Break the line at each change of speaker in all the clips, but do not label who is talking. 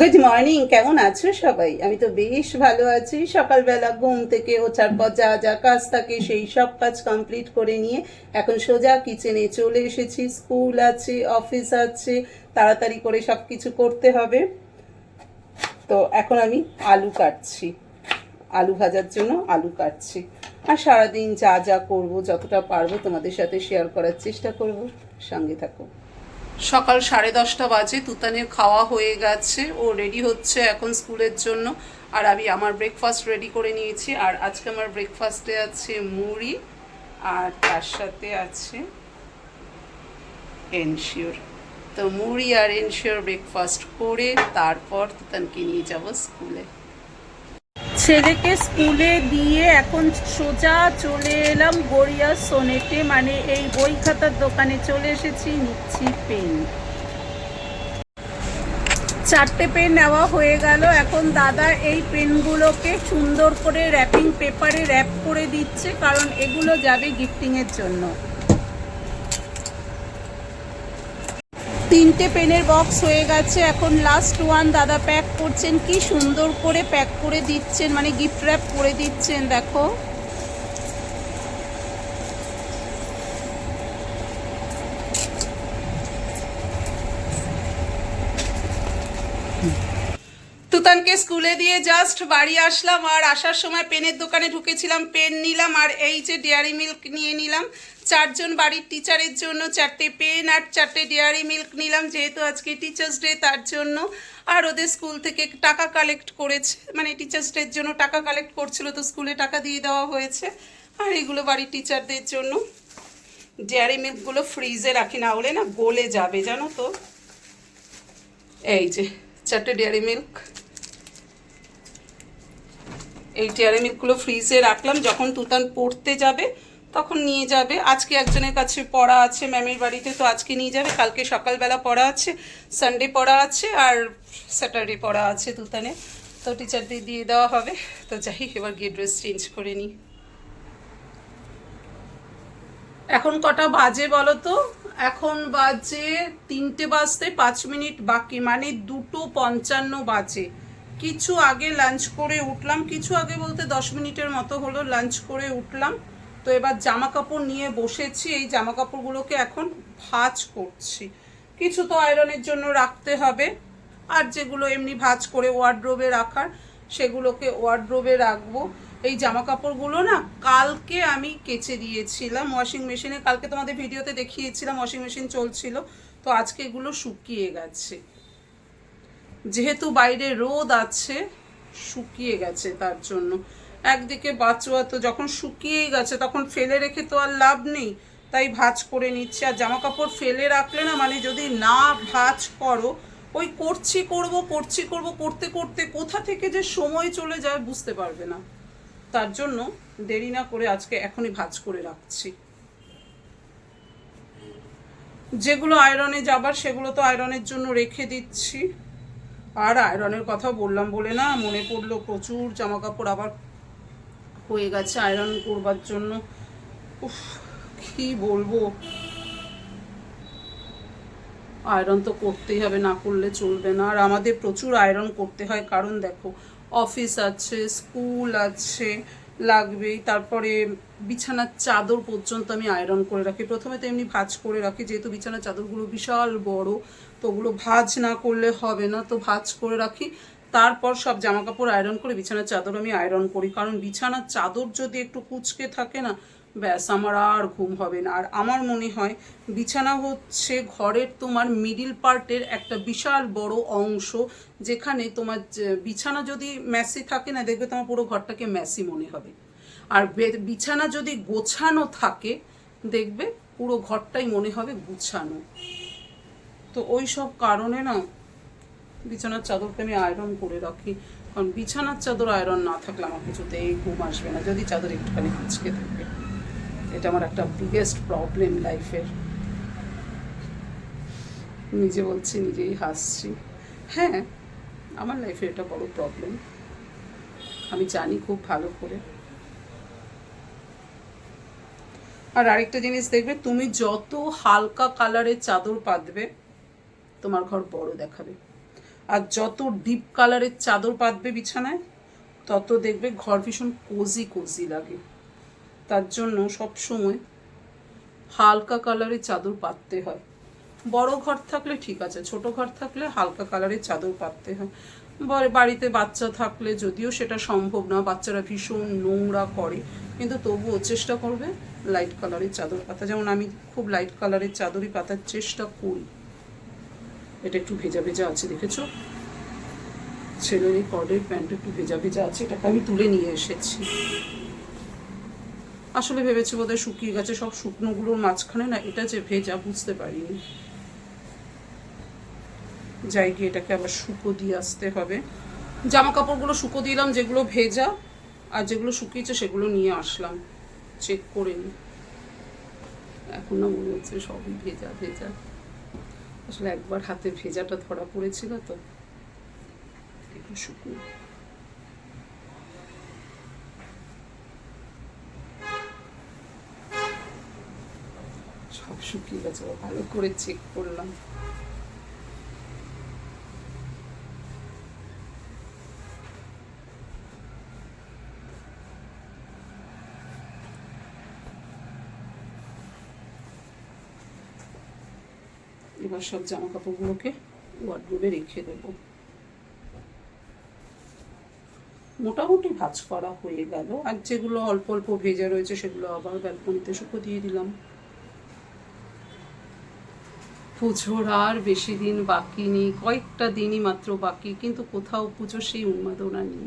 Good morning কেমন আছো সবাই? আমি তো বেশ ভালো আছি। সকালবেলা ঘুম থেকে ওঠার পর যা যা কাজ থাকে সেই সব কাজ কমপ্লিট করে নিয়ে এখন সোজা কিচেনে চলে এসেছি। স্কুল আছে অফিস আছে, তাড়াতাড়ি করে সব কিছু করতে হবে। তো এখন আমি আলু কাটছি। আলু ভাজার জন্য আলু কাটছি। আর সারাদিন যা যা করব, যতটা পারব তোমাদের সাথে শেয়ার করার চেষ্টা করব। সঙ্গে থাকো। সকাল সাড়ে দশটা বাজে, তুতানের খাওয়া হয়ে গেছে, ও রেডি হচ্ছে এখন স্কুলের জন্য। আর আমি আমার ব্রেকফাস্ট রেডি করে নিয়েছি। আর আজকে আমার ব্রেকফাস্টে আছে মুড়ি, আর তার সাথে আছে এনশিওর তো মুড়ি আর এনশিওর ব্রেকফাস্ট করে তারপর তুতানকে নিয়ে যাব স্কুলে। ছেলেকে স্কুলে দিয়ে এখন সোজা চলে এলাম গড়িয়া সোনেটে। মানে এই বই খাতার দোকানে চলে এসেছি, নিচ্ছি পেন। চারটে পেন নেওয়া হয়ে গেল। এখন দাদা এই পেনগুলোকে সুন্দর করে র্যাপিং পেপারে র্যাপ করে দিচ্ছে, কারণ এগুলো যাবে গিফটিংয়ের জন্য। তিনটে পেনের বক্স হয়ে গেছে। এখন লাস্ট ওয়ান দাদা প্যাক করছেন। কি সুন্দর করে প্যাক করে দিচ্ছেন মানে গিফট র্যাপ করে দিচ্ছেন, দেখো। তুতানকে স্কুলে দিয়ে জাস্ট বাড়ি আসলাম আর আসার সময় পেনের দোকানে ঢুকেছিলাম, পেন নিলাম আর এই যে ডেয়ারি মিল্ক নিয়ে নিলাম। চারজন বাড়ির টিচারের জন্য চারটে পেন আর চারটে ডেয়ারি মিল্ক নিলাম, যেহেতু আজকে টিচার্স ডে তার জন্য। আর ওদের স্কুল থেকে টাকা কালেক্ট করেছে মানে টিচার্স ডের জন্য টাকা কালেক্ট করছিল, তো স্কুলে টাকা দিয়ে দেওয়া হয়েছে। আর এগুলো বাড়ির টিচারদের জন্য। ডেয়ারি মিল্কগুলো ফ্রিজে রাখি, না হলে না গলে যাবে, জানো তো? এই যে, চারটে ডেয়ারি মিল্ক এই ডেয়ারি মিল্কগুলো ফ্রিজে রাখলাম, যখন তুতান পড়তে যাবে তখন নিয়ে যাবে। আজকে একজনের কাছে পড়া আছে, ম্যামের বাড়িতে তো আজকে নিয়ে যাবে, কালকে সকালবেলা পড়া আছে সানডে পড়া আছে, আর স্যাটারডে পড়া আছে তুতানে। তো টিচারদের দিয়ে দেওয়া হবে। তো যাই, এবার গিয়ে ড্রেস চেঞ্জ করে নিই। এখন কটা বাজে বলো তো? এখন বাজে তিনটে বাজতে পাঁচ মিনিট বাকি মানে দুটো পঞ্চান্ন বাজে। কিছু আগে লাঞ্চ করে উঠলাম, কিছু আগে বলতে দশ মিনিটের মতো হলো লাঞ্চ করে উঠলাম। তো এবার জামা কাপড় নিয়ে বসেছি, এই জামা কাপড়গুলোকে এখন ভাঁজ করছি। কিছু তো আয়রনের জন্য রাখতে হবে, আর যেগুলো এমনি ভাঁজ করে ওয়ার্ড্রোবে রাখার, সেগুলোকে ওয়ার্ড্রোবে রাখব। এই জামা কাপড়গুলো না কালকে আমি কেচে দিয়েছিলাম ওয়াশিং মেশিনে কালকে তোমাদের ভিডিওতে দেখিয়েছিলাম ওয়াশিং মেশিন চলছিল, তো আজকে এগুলো শুকিয়ে গেছে। যেহেতু বাইরে রোদ আছে, শুকিয়ে গেছে তার জন্য। একদিকে বাচ্চা তো যখন শুকিয়েই গেছে, তখন ফেলে রেখে তো আর লাভ নেই। তাই ভাঁজ করে নিচ্ছে। আর জামা কাপড় ফেলে রাখলে না মানে যদি না ভাঁজ করো, ওই করছি করব করছি করব, করতে করতে কোথা থেকে যে সময় চলে যায় বুঝতে পারবে না। তার জন্য দেরি না করে আজকে এখনই ভাঁজ করে রাখছি। যেগুলো আয়রনে যাবার, সেগুলো তো আয়রনের জন্য রেখে দিচ্ছি। আর আয়রনের কথা বললাম বলে না, মনে পড়ল প্রচুর জামা কাপড় আবার হয়ে গেছে আয়রন করবার জন্য। উফ, কি বলব? আয়রন তো করতেই হবে, না করলে চলবে না। আর আমাদের প্রচুর আয়রন করতে হয়, কারণ দেখো, অফিস আছে, স্কুল আছে লাগবেই তারপরে বিছানার চাদর পর্যন্ত আমি আয়রন করে রাখি। প্রথমে তো এমনি ভাজ করে রাখি, যেহেতু বিছানার চাদরগুলো বিশাল বড়, তো ওগুলো ভাজ না করলে হবে না, তো ভাজ করে রাখি। তারপর সব জামা কাপড় আয়রন করে বিছানার চাদর আমি আয়রন করি। কারণ বিছানার চাদর যদি একটু কুচকে থাকে না ব্যাস, আমার আর ঘুম হবে না। আর আমার মনে হয় বিছানা হচ্ছে ঘরের তোমার মিডিল পার্টের একটা বিশাল বড় অংশ, যেখানে তোমার বিছানা যদি ম্যাসি থাকে না, দেখবে তোমার পুরো ঘরটাকে ম্যাসি মনে হবে। আর বিছানা যদি গোছানো থাকে, দেখবে পুরো ঘরটাই মনে হবে গুছানো। তো ওই সব কারণে না বিছানার চাদরকে আমি আয়রন করে রাখি। কারণ বিছানার চাদর আয়রন না থাকলে আমার কিছুতেই ঘুম আসবে না, যদি চাদর একটুখানি কুচকে থাকে। এটা আমার একটা বিগেস্ট প্রবলেম লাইফের নিজে বলছি, নিজেই হাসছি। হ্যাঁ আমার লাইফের এটা বড় প্রবলেম আমি জানি খুব ভালো করে। আর আরেকটা জিনিস দেখবে, তুমি যত হালকা কালারের চাদর পাতবে, তোমার ঘর বড় দেখাবে। আর যত ডিপ কালারের চাদর পাতবে বিছানায়, তত দেখবে ঘর ভীষণ কোজি কোজি লাগে। তার জন্য সব সময় হালকা কালারের চাদর পাততে হয়। বড় ঘর থাকলে ঠিক আছে, ছোট ঘর থাকলে হালকা কালারের চাদর পাততে হয়। বাড়িতে বাচ্চা থাকলে যদিও সেটা সম্ভব না, বাচ্চারা ভীষণ নোংরা করে, কিন্তু তবুও চেষ্টা করবে লাইট কালারের চাদর পাতা। যেমন আমি খুব লাইট কালারের চাদরই পাতার চেষ্টা করি। এটা একটু ভেজা ভেজা আছে, দেখেছ? ছেলের এই কর্ডের প্যান্ট একটু ভেজা ভেজা আছে, এটাকে আমি তুলে নিয়ে এসেছি। আসলে ভেবেছি বোধহয় শুকিয়ে গেছে, সব শুকনোগুলোর মাঝখানে না এটা যে ভেজা বুঝতে পারিনি। যাই গিয়ে এটাকে আবার শুকো দিয়ে আসতে হবে। জামা কাপড়গুলো শুকো দিলাম, যেগুলো ভেজা আর যেগুলো শুকিয়েছে সেগুলো নিয়ে আসলাম। চেক করে নি। এখন না মনে হচ্ছে সবই ভেজা ভেজা। আসলে একবার হাতে ভেজাটা ধরা পড়েছিল তো। শুকনো। সব শুকিয়ে গেছে ভালো করে চেক করলাম। এবার সব জামা কাপড় কাপড়গুলোকে ওয়ার্ডরোবে রেখে দেবো। মোটামুটি ভাজ করা হয়ে গেল। আর যেগুলো অল্প অল্প ভেজা রয়েছে, সেগুলো আবার ব্যালকনিতে শুকো দিয়ে দিলাম। পুজোর আর বেশি দিন বাকি নেই, কয়েকটা দিনই মাত্র বাকি, কিন্তু কোথাও পুজো সেই উন্মাদনা নেই।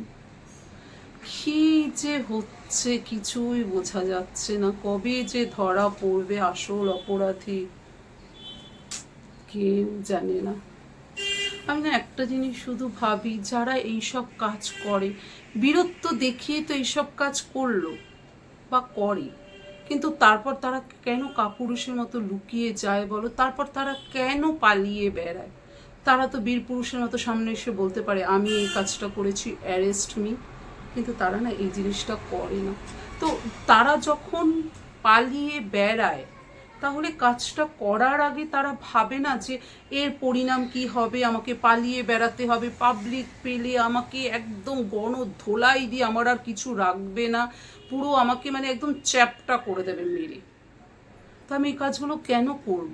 কি যে হচ্ছে কিছুই বোঝা যাচ্ছে না, কবে যে ধরা পড়বে আসল অপরাধী কেউ জানে না। আমি না একটা জিনিস শুধু ভাবি, যারা এইসব কাজ করে, বীরত্ব দেখিয়ে তো এইসব কাজ করল বা করে কিন্তু তারপর তারা কেন কাপুরুষের মতো লুকিয়ে যায় বলো? তারপর তারা কেন পালিয়ে বেড়ায়? তারা তো বীর পুরুষের মতো সামনে এসে বলতে পারে, আমি এই কাজটা করেছি, অ্যারেস্ট মি। কিন্তু তারা না এই জিনিসটা করে না। তো তারা যখন পালিয়ে বেড়ায় তাহলে কাজটা করার আগে তারা ভাবে না যে এর পরিণাম কি হবে, আমাকে পালিয়ে বেড়াতে হবে পাবলিক পেলে আমাকে একদম গণ ধোলাই দিয়ে আমার আর কিছু রাখবে না, পুরো আমাকে মানে একদম চ্যাপটা করে দেবে মেরে। তো আমি এই কাজগুলো কেন করব।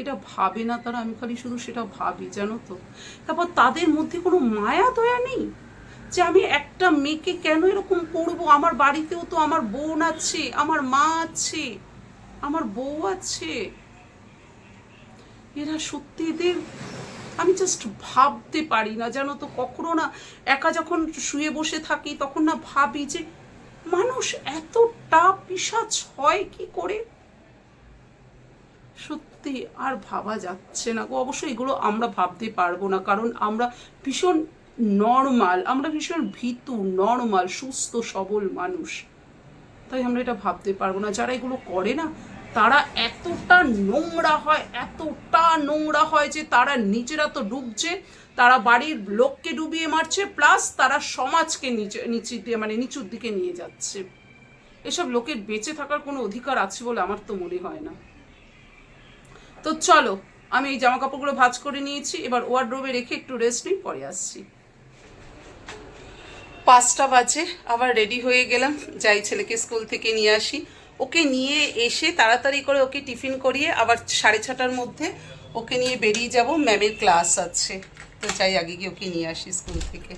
এটা ভাবে না তারা, আমি খালি শুধু সেটা ভাবি, জানো তো। তারপর তাদের মধ্যে কোনো মায়া দয়া নেই? যে আমি একটা মেয়েকে কেন এরকম করব? আমার বাড়িতেও তো আমার বোন আছে, আমার মা আছে। আমার বউ আছে। এরা সত্যি এদের, আমি জাস্ট ভাবতে পারি না, জানো তো, কখনো না একা যখন শুয়ে বসে থাকি তখন না ভাবি যে মানুষ এতটা পিসাচ হয় কি করে? সত্যি আর ভাবা যাচ্ছে না গো অবশ্যই এগুলো আমরা ভাবতে পারব না, কারণ আমরা ভীষণ নর্মাল আমরা ভীষণ ভীতু নর্মাল সুস্থ, সবল মানুষ। তাই আমরা এটা ভাবতে পারব না। যারা এগুলো করে না তারা এতটা নোংরা হয়, এতটা নোংরা হয় যে তারা নিজেরা তো ডুবছে, তারা বাড়ির লোককে ডুবিয়ে মারছে, প্লাস তারা সমাজকে নিচে নিচে মানে নিচুর দিকে নিয়ে যাচ্ছে। এসব লোকের বেঁচে থাকার কোনো অধিকার আছে বলে আমার তো মনে হয় না। তো চলো, আমি এই জামা কাপড়গুলো ভাঁজ করে নিয়েছি, এবার ওয়ার্ড্রোবে রেখে একটু রেস্ট নিই, পরে আসছি। পাঁচটা বাজে, আবার রেডি হয়ে গেলাম, যাই ছেলেকে স্কুল থেকে নিয়ে আসি। ওকে নিয়ে এসে তাড়াতাড়ি করে ওকে টিফিন করিয়ে আবার সাড়ে ছটার মধ্যে ওকে নিয়ে বেরিয়ে যাব। ম্যামের ক্লাস আছে। তো চাই আগে গিয়ে ওকে নিয়ে আসি স্কুল থেকে।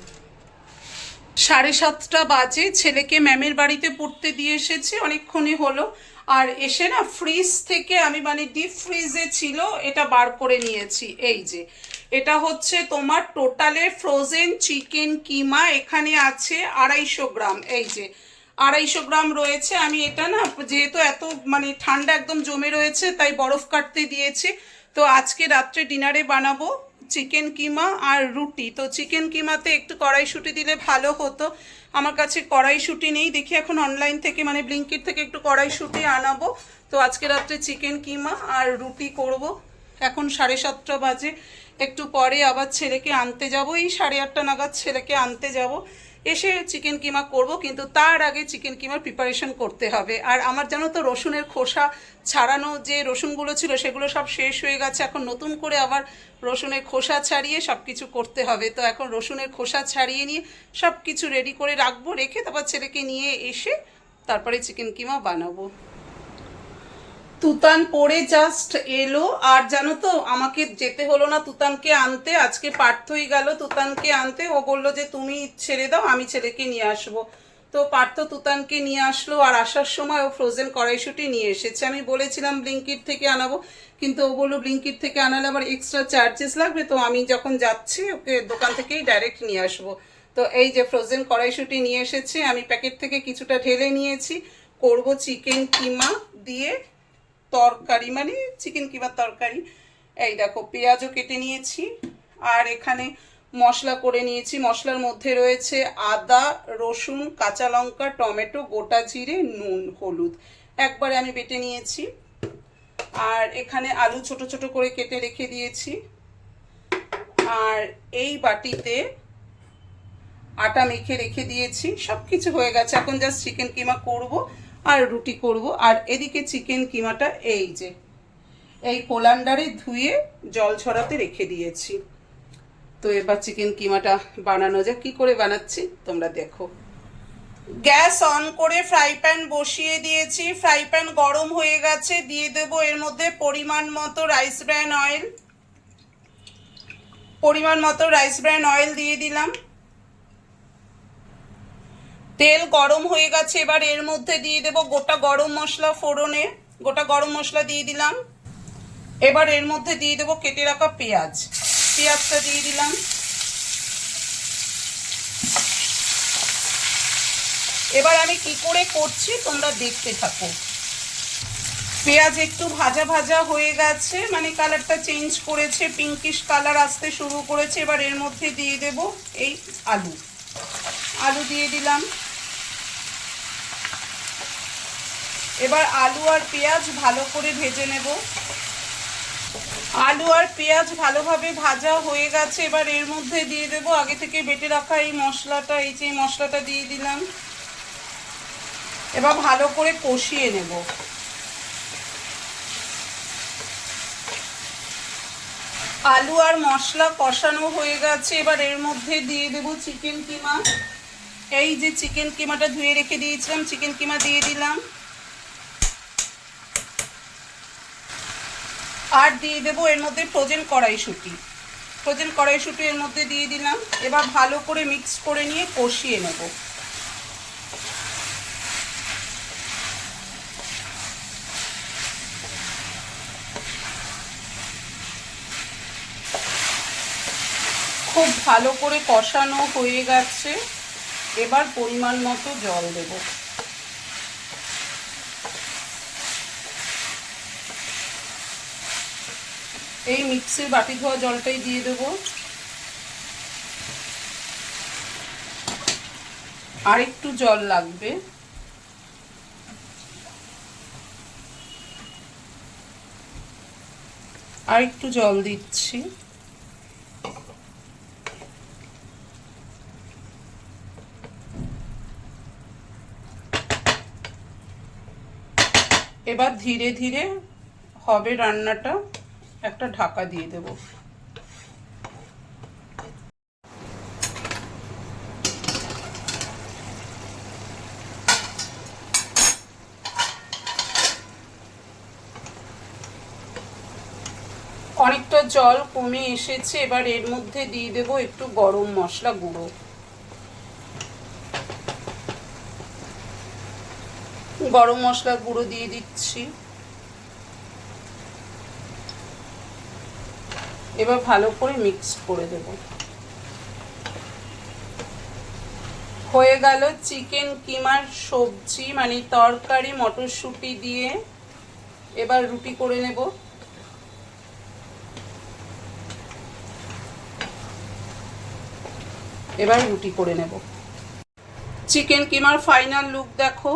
সাড়ে সাতটা বাজে, ছেলেকে ম্যামের বাড়িতে পড়তে দিয়ে এসেছি, অনেকক্ষণই হলো। আর এসে না ফ্রিজ থেকে আমি মানে ডিপ ফ্রিজে ছিল, এটা বার করে নিয়েছি। এই যে, এটা হচ্ছে তোমার টোটালে ফ্রোজেন চিকেন কিমা, এখানে আছে আড়াইশো গ্রাম। এই যে আড়াইশো গ্রাম রয়েছে। আমি এটা না, যেহেতু এত মানে ঠান্ডা একদম জমে রয়েছে, তাই বরফ কাটতে দিয়েছি। তো আজকে রাত্রে ডিনারে বানাবো চিকেন কিমা আর রুটি। তো চিকেন কিমাতে একটু কড়াইশুটি দিলে ভালো হতো। আমার কাছে কড়াইশুটি নেই। দেখি এখন অনলাইন থেকে মানে ব্লিঙ্কিট থেকে একটু কড়াইশুটি আনাবো। তো আজকে রাত্রে চিকেন কিমা আর রুটি করব। এখন সাড়ে সাতটা বাজে। একটু পরে আবার ছেলেকে আনতে যাব। এই সাড়ে আটটা নাগাদ ছেলেকে আনতে যাব। এসে চিকেন কিমা করব, কিন্তু তার আগে চিকেন কিমার প্রিপারেশন করতে হবে। আর আমার জানো তো রসুনের খোসা ছাড়ানো যে রসুনগুলো ছিল, সেগুলো সব শেষ হয়ে গেছে। এখন নতুন করে আবার রসুনের খোসা ছাড়িয়ে সব কিছু করতে হবে। তো এখন রসুনের খোসা ছাড়িয়ে নিয়ে সব কিছু রেডি করে রাখব, রেখে তারপর ছেলেকে নিয়ে এসে তারপরে চিকেন কিমা বানাবো। তুতান পরে জাস্ট এলো, আর জানো তো, আমাকে যেতে হলো না তুতানকে আনতে, আজকে পার্থই গেল তুতানকে আনতে, ও বলল যে তুমি ছেড়ে দাও, আমি ছেলেকে নিয়ে আসব। তো পার্থ তুতানকে নিয়ে আসলো, আর আসার সময় ও ফ্রোজেন কড়াইশুটি নিয়ে এসেছে। আমি বলেছিলাম ব্লিঙ্কিট থেকে আনাবো, কিন্তু ও বলল ব্লিঙ্কিট থেকে আনালে আবার এক্সট্রা চার্জেস লাগবে, তো আমি যখন যাচ্ছি, ওকে দোকান থেকেই ডাইরেক্ট নিয়ে আসব। তো এই যে ফ্রোজেন কড়াইশুটি নিয়ে এসেছে, আমি প্যাকেট থেকে কিছুটা ঢেলে নিয়েছি, করব চিকেন কিমা দিয়ে তরকারি মানে চিকেন কিমার তরকারি। এই দেখো, পেঁয়াজও কেটে নিয়েছি। আর এখানে মশলা করে নিয়েছি। মশলার মধ্যে রয়েছে আদা, রসুন, কাঁচা লঙ্কা, টমেটো, গোটা জিরে, নুন, হলুদ। একবারে আমি বেটে নিয়েছি। আর এখানে আলু ছোট ছোট করে কেটে রেখে দিয়েছি। আর এই বাটিতে আটা মেখে রেখে দিয়েছি। সব কিছু হয়ে গেছে। এখন জাস্ট চিকেন কিমা করব। আর রুটি করব। আর এদিকে চিকেন কিমাটা এই যে, এই কোলান্ডারে ধুয়ে জল ছড়াতে রেখে দিয়েছি। তো এবার চিকেন কিমাটা বানানো যাক। কি করে বানাচ্ছি? তোমরা দেখো। গ্যাস অন করে ফ্রাই প্যান বসিয়ে দিয়েছি। ফ্রাই প্যান গরম হয়ে গেছে। দিয়ে দেব এর মধ্যে পরিমাণ মতো রাইস ব্র্যান অয়েল পরিমাণ মতো রাইস ব্র্যান অয়েল দিয়ে দিলাম। তেল গরম হয়ে গেছে, এবার এর মধ্যে দিয়ে দেব গোটা গরম মশলা ফোড়নে। গোটা গরম মশলা দিয়ে দিলাম। এবার এর মধ্যে দিয়ে দেব কেটে রাখা পেঁয়াজ। পেঁয়াজটা দিয়ে দিলাম। এবার আমি কি করে করছি তোমরা দেখতে থাকো। পেঁয়াজ একটু ভাজা ভাজা হয়ে গেছে মানে কালারটা চেঞ্জ করেছে পিঙ্কিশ কালার আসতে শুরু করেছে। এবার এর মধ্যে দিয়ে দেব এই আলু। আলু দিয়ে দিলাম। এবার আলু আর পেঁয়াজ ভালো করে ভেজে নেব। আলু আর পেঁয়াজ ভালোভাবে ভাজা হয়ে গেছে। এবার এর মধ্যে দিয়ে দেব, আগে থেকে বেটে রাখা এই মশলাটা, এই যে মশলাটা দিয়ে দিলাম। এবার ভালো করে কষিয়ে নেব। আলু আর মশলা কষানো হয়ে গেছে। এবার এর মধ্যে দিয়ে দেব চিকেন কিমা। এই যে চিকেন কিমাটা ধুয়ে রেখে দিয়েছিলাম, চিকেন কিমা দিয়ে দিলাম। আর দিয়ে দেবো এর মধ্যে ফ্রোজেন কড়াইশুটি। ফ্রোজেন কড়াইশুটি এর মধ্যে দিয়ে দিলাম। এবার ভালো করে মিক্স করে নিয়ে কষিয়ে নেব। খুব ভালো করে কষানো হয়ে গেছে। এবার পরিমাণ মতো জল দেবো। এই মিক্সির বাটি ধোয়া জলটাই দিয়ে দেব। আর একটু জল লাগবে। আর একটু জল দিচ্ছি। এবার ধীরে ধীরে হবে রান্নাটা। একটা ঢাকা দিয়ে দেব। অনেকটা জল কমে এসেছে, এবার এর মধ্যে দিয়ে দেব একটু গরম মশলা গুঁড়ো। গরম মশলা গুঁড়ো দিয়ে দিচ্ছি। এবার ভালো করে মিক্স করে দেব। হয়ে গেল চিকেন কিমার সবজি মানে তরকারি, মটরশুঁটি দিয়ে এবার রুটি করে নেব। এবার রুটি করে নেব। চিকেন কিমার ফাইনাল লুক দেখো।